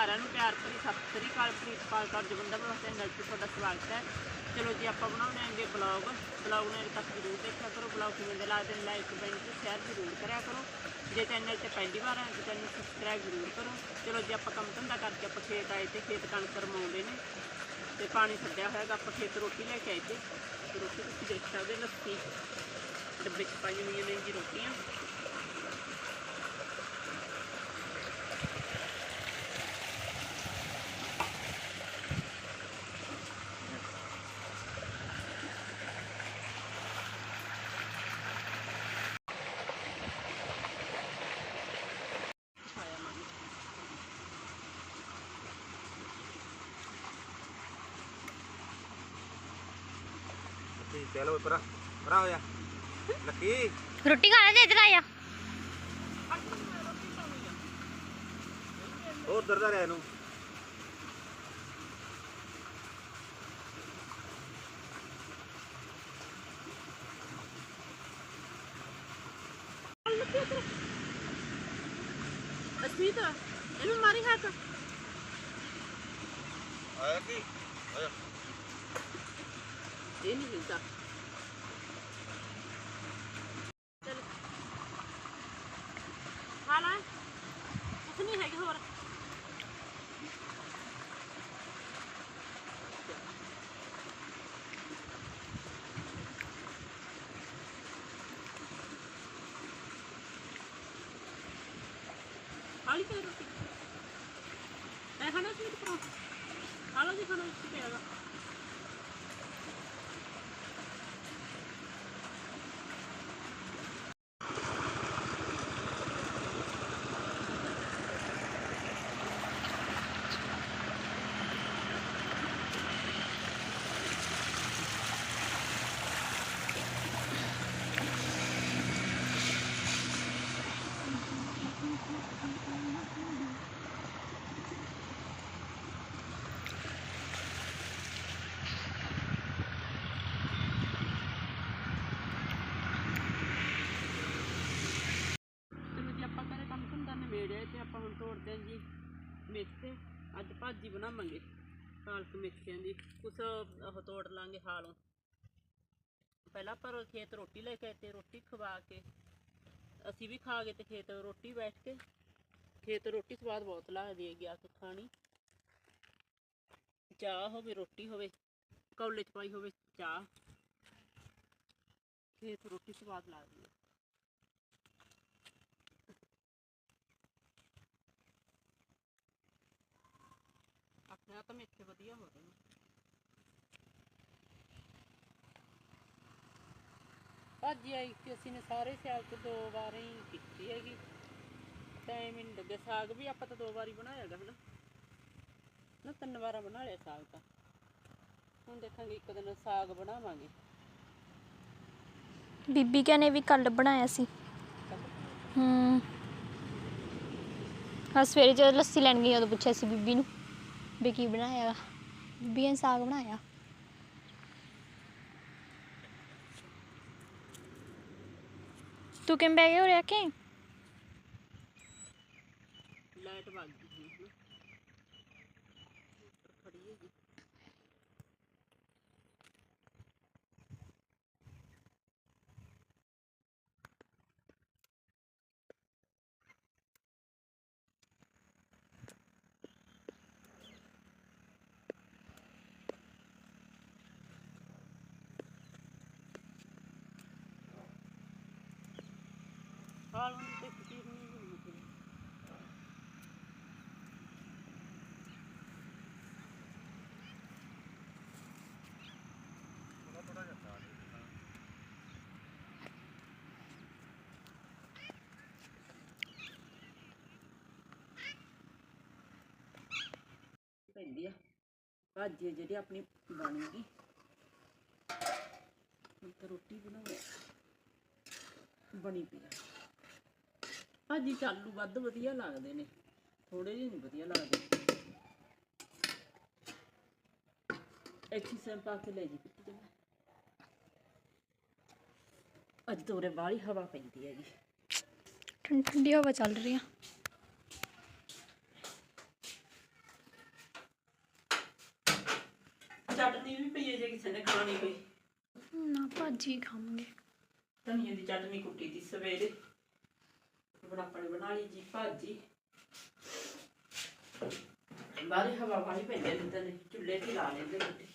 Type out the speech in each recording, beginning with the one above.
ਸਾਰਿਆਂ ਨੂੰ ਪਿਆਰ ਭਰੀ ਸਤਿ ਸ੍ਰੀ ਅਕਾਲ, ਪ੍ਰੀਤਪਾਲ ਕੌਰ ਜਵੰਦਾ ਬਲੌਗ ਚੈਨਲ 'ਤੇ ਤੁਹਾਡਾ ਸਵਾਗਤ ਹੈ। ਚਲੋ ਜੀ, ਆਪਾਂ ਬਣਾਉਣੇ ਆਂਗੇ ਬਲੌਗ ਬਲੌਗ ਨੂੰ ਅਜੇ ਤੱਕ ਜ਼ਰੂਰ ਦੇਖਿਆ ਕਰੋ। ਬਲੌਗ ਕਿਵੇਂ ਦੇ ਲੱਗਦੇ ਨੇ ਲਾਈਕ ਕਮੈਂਟ ਤੇ ਸ਼ੇਅਰ ਜ਼ਰੂਰ ਕਰਿਆ ਕਰੋ। ਜੇ ਚੈਨਲ ਤੇ ਪਹਿਲੀ ਵਾਰ ਆਏ ਤਾਂ ਚੈਨਲ ਸਬਸਕ੍ਰਾਈਬ ਜ਼ਰੂਰ ਕਰੋ। ਚਲੋ ਜੀ, ਆਪਾਂ ਕੰਮ ਧੰਦਾ ਕਰਕੇ ਆਪਾਂ ਖੇਤ ਆਏ ਤੇ ਖੇਤ ਕਣਕ ਰਮਾਉਂਦੇ ਨੇ। ਤੇ ਪਾਣੀ ਛੱਡਿਆ ਹੋਇਆਗਾ, ਆਪਾਂ ਖੇਤ ਰੋਟੀ ਲੈ ਕੇ ਆਏ ਤੇ ਰੋਟੀ ਤੁਸੀਂ ਦੇਖ ਸਕਦੇ ਲੱਸੀ। ਡੱਬੇ 'ਚ ਪਾਈ ਹੋਈਆਂ ਨੇ ਜੀ ਰੋਟੀਆਂ ਖਾਇਆ ਮਾਂ ਲੱਕੀ ਚਲੋ ਪਰਾ ਪਰਾ ਹੋ ਜਾ। ਲੱਕੀ। ਰੋਟੀ ਖਾ ਲੈ ਤੇ ਇਧਰ ਆਇਆ ਹੋਰ ਦਰਦਾ ਰਿਹਾ ਇਹਨੂੰ। ਅਸਮੀਤ ਇਹਨੂੰ ਮਾਰੀ ਹੱਥ। ਆਇਆ ਕੀ? ਆਇਆ। ਇਹ ਨਹੀਂ ਹਿਲਦਾ ਚਲ ਖਾ ਲੈ ਕੁਛ ਨਹੀਂ ਹੈਗਾ ਹੋਰ ਖਾਲੀ ਕਰ। ਰੋਟੀ ਮੈਂ ਖਾਣਾ ਸੀ ਪਰੋਂ ਖਾ ਲਓ ਜੀ ਖਾਣਾ ਪਿਆਗਾ ਚਲੋ ਜੀ ਆਪਾਂ ਕਰੇ ਕੰਮ ਧੰਦਾ ਨਿਬੇੜਿਆ ਤੇ ਆਪਾਂ ਜੀ। ਮੇਥੇ ਅੱਜ ਭਾਜੀ ਬਣਾਵਾਂਗੇ ਪਾਲਕ ਮੇਥਿਆਂ ਦੀ। ਕੁਛ ਉਹ ਤੋੜ ਲਾਂਗੇ ਹਾਲੋਂ। ਪਹਿਲਾਂ ਪਰ ਖੇਤ ਰੋਟੀ ਲੈ ਕੇ ਆਏ ਤੇ ਰੋਟੀ ਖਵਾ ਕੇ ਅਸੀਂ ਵੀ ਖਾ ਗਏ ਤੇ ਖੇਤ ਰੋਟੀ ਬੈਠ ਕੇ। ਖੇਤ ਰੋਟੀ ਸਵਾਦ ਬਹੁਤ ਲੱਗਦੀ ਹੈਗੀ ਆ ਕੇ ਖਾਣੀ। ਚਾਹ ਹੋਵੇ, ਰੋਟੀ ਹੋਵੇ, ਕੌਲੇ ਚ ਪਾਈ ਹੋਵੇ ਚਾਹ। ਖੇਤ ਰੋਟੀ ਸਵਾਦ ਲੱਗਦੀ ਹੈ ਆਪਣੇ ਆਪ ਤਾਂ ਮੇਥੇ ਵਧੀਆ ਹੋ ਰਹੇ ਨੇ। ਭਾਜੀ ਆਈ ਕਿ ਅਸੀਂ ਨੇ ਸਾਰੇ ਸਿਆਲ ਚ ਦੋ ਵਾਰ ਹੀ ਕੀਤੀ ਹੈਗੀ। ਟਾਈਮ ਹੀ ਨਹੀਂ ਲੱਗਿਆ। ਸਾਗ ਵੀ ਆਪਾਂ ਤਾਂ ਦੋ ਵਾਰੀ ਬਣਾਇਆ ਹੈਗਾ ਹਨਾ। ਨਾ ਤਿੰਨ ਵਾਰਾਂ ਬਣਾ ਲਿਆ ਸਾਗ ਤਾਂ। ਹੁਣ ਦੇਖਾਂਗੇ ਇੱਕ ਦਿਨ ਸਾਗ ਬਣਾਵਾਂਗੇ। ਬੀਬੀ ਕਹਿੰਨੇ ਵੀ ਕੱਲ ਬਣਾਇਆ ਸੀ। ਹੂੰ। ਹਾਂ ਸਵੇਰੇ ਜਦੋਂ ਲੱਸੀ ਲੈਣ ਗਈ ਉਦੋਂ ਪੁੱਛਿਆ ਸੀ ਬੀਬੀ ਨੂੰ। ਵੀ ਕੀ ਬਣਾਇਆ ਬੀਬੀ ਨੇ ਸਾਗ ਬਣਾਇਆ। ਤੂੰ ਕਿਵੇਂ ਬਹਿ ਗਿਆ ਉਰੇ ਕੇ? ਲਾਈਟ ਵਗ ਗਈ ਸੀ ਹਨਾ ਉੱਪਰ ਖੜੀ ਹੈਗੀ ਹਾਲ ਤੇ ਕਿਰ ਨਹੀਂ ਹੁੰਦੀ ਪੈਂਦੀ ਆ। ਭਾਜੀ ਜਿਹੜੀ ਆਪਣੀ ਬਣ ਗਈ। ਹੁਣ ਤਾਂ ਰੋਟੀ ਬਣਾਉਣੀ ਬਣੀ ਪਈ ਆ। ਭਾਜੀ ਚ ਵੱਧ ਵਧੀਆ ਲੱਗਦੇ ਨੇ। ਥੋੜੇ ਜਿਹੇ ਨਹੀਂ ਵਧੀਆ ਲੱਗਦੇ। ਇੱਥੇ ਸੈਂਪ ਪਾ ਲੈ ਜੀ। ਅੱਜ ਤੋਰੇ ਬਾਹਲੀ ਹਵਾ ਪੈਂਦੀ ਹੈਗੀ। ਠੰਡੀ ਠੰਡੀ ਹਵਾ ਚੱਲ ਰਹੀ ਆ। ਵੀ ਪਈ ਹੈ ਨਾ ਭਾਜੀ ਖਾਵਾਂਗੇ। ਧਨੀਏ ਦੀ ਚਟਨੀ ਕੁੱਟੀ ਦੀ ਸਵੇਰੇ। ਹੁਣ ਆਪਾਂ ਨੇ ਬਣਾ ਲਈ ਜੀ ਭਾਜੀ। ਬਾਹਰ ਹਵਾ ਵਾਲੀ ਪੈਂਦੀ ਨੇ ਨੇ ਚੁੱਲ੍ਹੇ ਤੇ ਲਾ ਲੈਂਦੇ ਰੋਟੀ।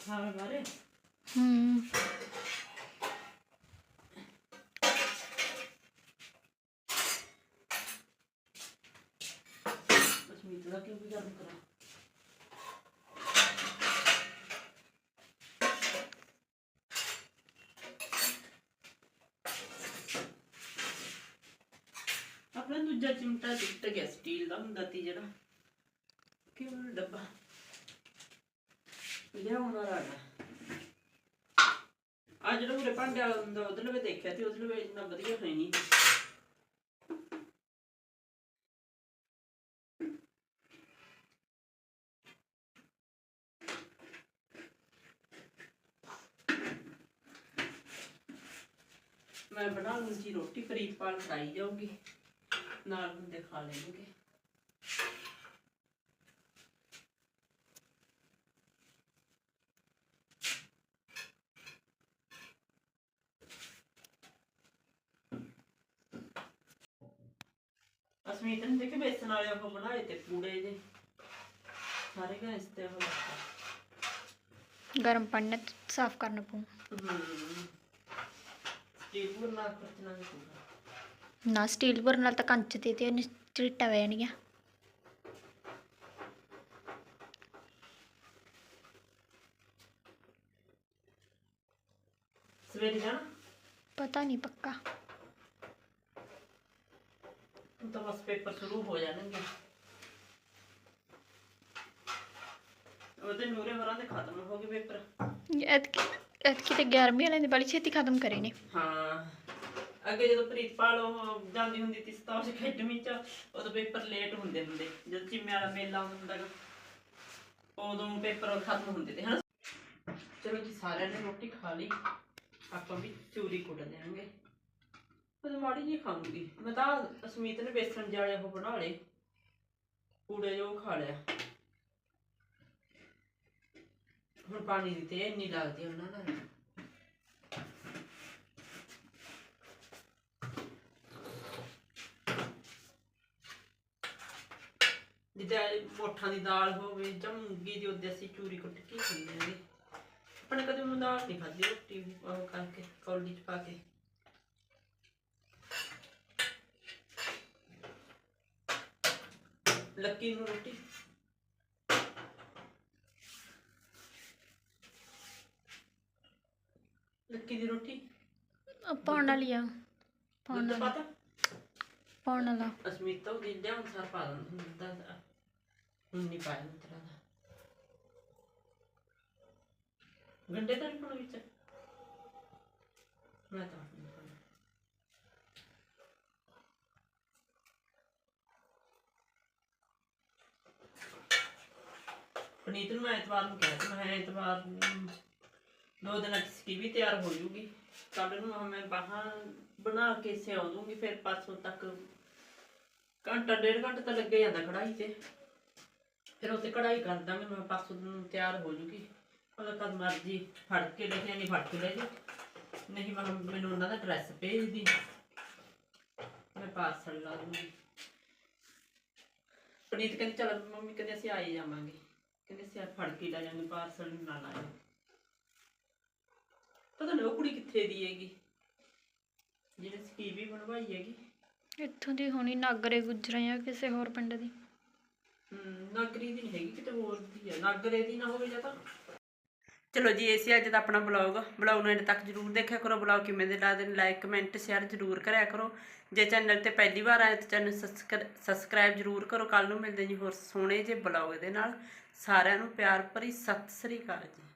ਹਾਂ ਬਾਰੇ ਹੂੰ। ਬਸ ਮੀਟ ਦਾ ਕਿਉਂ ਵੀ ਗੱਲ ਕਰਾਂ ਆਪਣਾ ਦੂਜਾ ਚਿਮਟਾ ਟੁੱਟ ਗਿਆ ਸਟੀਲ ਦਾ ਹੁੰਦਾ ਤੀ ਜਿਹੜਾ। ਕਿਉਂ ਡੱਬਾ? ਲਿਆਉਣ ਵਾਲਾ ਆ ਜਿਹੜਾ ਉਰੇ ਭਾਂਡੇ ਵਾਲਾ ਹੁੰਦਾ, ਉਹਦੇ ਲਵੇ ਦੇਖਿਆ ਤੇ ਉਹਦੇ ਲਵੇ ਇੰਨਾ ਵਧੀਆ ਹੈ ਨਹੀਂ ਮੈਂ ਬਣਾ ਲੂੰਗੀ ਰੋਟੀ ਪ੍ਰੀਤਪਾਲ ਖਾਈ ਜਾਊਗੀ। ਨਾਲ ਹੁੰਦੇ ਖਾ ਲੈਣਗੇ ਅਸਮੀਤ ਨੇ ਦੇਖੇ ਬੇਸਣ ਵਾਲੇ ਉਹ ਬਣਾਏ ਤੇ ਪੂੜੇ ਜੇ ਸਾਰੇ ਗੈਸ ਤੇ ਉਹ ਗਰਮ ਪਾਣੀ ਨਾਲ ਸਾਫ਼ ਕਰਨਾ ਪਊ ਸਟੀਲ ਬਣਾ ਖਰਚਣਾ ਨਹੀਂ ਪਊਗਾ ਨਾ ਸਟੀਲ ਭਰਨ ਨਾਲ ਤਾਂ ਕੰਚ ਤੇ ਤੇ ਚਿੱਟਾ ਵੈ ਜਾਣਗੀਆਂ। ਸਵੇਰੇ ਜਾਣਾ? ਪਤਾ ਨਹੀਂ ਪੱਕਾ। ਹੁਣ ਤਾਂ ਬਸ ਪੇਪਰ ਸ਼ੁਰੂ ਹੋ ਜਾਣਗੇ। ਉਹਦੇ ਨੂਰੇ ਹੋਰਾਂ ਦੇ ਖਤਮ ਹੋ ਗਏ ਪੇਪਰ। ਐਤਕੀ ਐਤਕੀ ਤੇ 11ਵੀਂ ਵਾਲਿਆਂ ਦੇ ਬੜੀ ਛੇਤੀ ਖਤਮ ਕਰੇ ਨੇ। ਹਾਂ। ਅੱਗੇ ਜਦੋਂ ਪ੍ਰੀਤਪਾਲ ਉਹ ਜਾਂਦੀ ਹੁੰਦੀ ਸੀ ਸਤਾਉ ਅਕੈਡਮੀ ਚ, ਉਦੋਂ ਪੇਪਰ ਲੇਟ ਹੁੰਦੇ ਹੁੰਦੇ। ਜਦੋਂ ਚਿੰਮੇ ਵਾਲਾ ਮੇਲਾ ਹੁੰਦਾ ਗਾ, ਉਦੋਂ ਪੇਪਰ ਖਤਮ ਹੁੰਦੇ ਤੇ, ਹਨਾ? ਚਲੋ ਜੀ, ਸਾਰਿਆਂ ਨੇ ਰੋਟੀ ਖਾ ਲਈ। ਆਪਾਂ ਵੀ ਚੂਰੀ ਕੁੱਟ ਦੇਵਾਂਗੇ ਪਰ ਮਾੜੀ ਜੀ ਖਾਂਗੀ ਮੈਂ ਤਾਂ ਅਸਮੀਤ ਨੇ ਬੇਸਣ ਜਾਲੇ ਉਹ ਬਣਾ ਲਏ। ਪੂੜੇ ਜੋ ਖਾ ਲਿਆ। ਹੁਣ ਪਾਣੀ ਦੀ ਤੇ ਇੰਨੀ ਲੱਗਦੀ ਉਹਨਾਂ ਨਾਲ। ਜਿੱਦਾਂ ਮੋਠਾਂ ਦੀ ਦਾਲ ਹੋਵੇ ਜਾਂ ਮੂੰਗੀ ਦੀ ਉਹਦੇ ਅਸੀਂ ਚੂਰੀ ਕੁੱਟ ਕੇ ਖਾਂਦੇ ਆਂਗੇ ਆਪਣੇ ਕਦੇ ਉਹ ਦਾਲ ਨਹੀਂ ਖਾਧੀ ਰੋਟੀ ਉਹ ਕਰਕੇ ਕੌਲੀ ਚ ਪਾ ਕੇ। ਲੱਕੀ ਨੂੰ ਰੋਟੀ। ਲੱਕੀ ਦੀ ਰੋਟੀ। ਪਾਉਣ ਵਾਲੀ ਆ। ਪਾਉਣ ਦੁੱਧ ਵਾਲਾ। ਪਤਾ? ਪਾਉਣ ਵਾਲਾ। ਅਸਮੀਤਾ ਉਹ ਦਿੰਦੇ ਅਨਸਾਰ ਪਾ ਦਿੰਦਾ ਹੁਣ ਨਹੀਂ ਪਾਇਆ ਉਤਰਾ ਦਾ। ਗੰਡੇ ਤਾਂ ਨਹੀਂ ਪਾਉਣਾ ਵਿੱਚ? ਮੈਂ ਤਾਂ ਨਹੀਂ ਪਾਉਣਾ। ਪਨੀਤ ਨੂੰ ਮੈਂ ਐਤਵਾਰ ਨੂੰ ਕਿਹਾ ਸੀ, ਮੈਂ ਕਿਹਾ ਐਤਵਾਰ ਨੂੰ ਦੋ ਦਿਨਾਂ ਚ ਸਕੀ ਵੀ ਤਿਆਰ ਹੋ ਜੂਗੀ। ਕੱਲ ਨੂੰ ਮੈਂ ਬਾਹਾਂ ਬਣਾ ਕੇ ਸਿਉਂ ਦੂੰਗੀ, ਫਿਰ ਪਰਸੋਂ ਤੱਕ ਘੰਟਾ, ਡੇਢ ਘੰਟਾ ਤਾਂ ਲੱਗੇ ਜਾਂਦਾ ਕੜਾਈ ਤੇ। ਫਿਰ ਉੱਤੇ ਕਢਾਈ ਕਰ ਦਾਂਗੇ ਮੈਂ ਪਰਸੋਂ ਨੂੰ ਤਿਆਰ ਹੋ ਜੂਗੀ। ਅਗਰ ਕਦ ਮਰਜ਼ੀ ਫੜ ਕੇ ਲੈ ਕੇ ਨਹੀਂ ਫੜ ਕੇ ਲੈ ਜੀ ਨਹੀਂ ਮੈਂ ਮੈਨੂੰ ਉਹਨਾਂ ਦਾ ਐਡਰੈਸ ਭੇਜ ਦੀ ਮੈਂ ਪਾਰਸਲ ਲਾ ਦੂੰਗੀ। ਪਨੀਤ ਕਹਿੰਦੀ, ਚਲ ਮੰਮੀ ਕਹਿੰਦੇ ਅਸੀਂ ਆਈ ਜਾਵਾਂਗੇ। ਕਹਿੰਦੇ ਅਸੀਂ ਫੜ ਕੇ ਲੈ ਜਾਵਾਂਗੇ ਪਾਰਸਲ ਨਾਲ ਆਏ ਪਤਾ ਨਹੀਂ ਉਹ ਕੁੜੀ ਕਿੱਥੇ ਦੀ ਹੈਗੀ। ਜਿਹਨੇ ਸਕੀਵੀ ਬਣਵਾਈ ਹੈਗੀ। ਇੱਥੋਂ ਦੀ ਹੋਣੀ, ਨਾਗਰੇ ਗੁਜਰਾਂ ਜਾਂ ਕਿਸੇ ਹੋਰ ਪਿੰਡ ਦੀ। ਹਮ, ਨਾਗਰੀ ਦੀ ਨਹੀਂ ਹੈਗੀ ਕਿਤੇ ਹੋਰ ਦੀ ਹੈ ਨਾਗਰੇ ਦੀ ਨਾ ਹੋਵੇ ਜਾਂ ਤਾਂ। ਚਲੋ ਜੀ ਇਹ ਸੀ ਅੱਜ ਦਾ ਆਪਣਾ ਬਲੌਗ ਬਲੌਗ ਨੂੰ ਐਡ ਤੱਕ ਜਰੂਰ ਦੇਖਿਆ ਕਰੋ। ਬਲੌਗ ਕਿਵੇਂ ਦੇ ਲੱਗਦੇ ਨੇ ਲਾਈਕ ਕਮੈਂਟ ਸ਼ੇਅਰ ਜਰੂਰ ਕਰਿਆ ਕਰੋ। ਜੇ ਚੈਨਲ ਤੇ ਪਹਿਲੀ ਵਾਰ ਆਏ ਤਾਂ ਚੈਨਲ ਸਬਸਕ੍ਰਾਈਬ ਜਰੂਰ ਕਰੋ। ਕੱਲ ਨੂੰ ਮਿਲਦੇ ਜੀ ਹੋਰ ਸੋਹਣੇ ਜੇ ਬਲੌਗ ਦੇ ਨਾਲ। ਸਾਰਿਆਂ ਨੂੰ ਪਿਆਰ ਭਰੀ ਸਤਿ ਸ੍ਰੀ ਅਕਾਲ ਜੀ।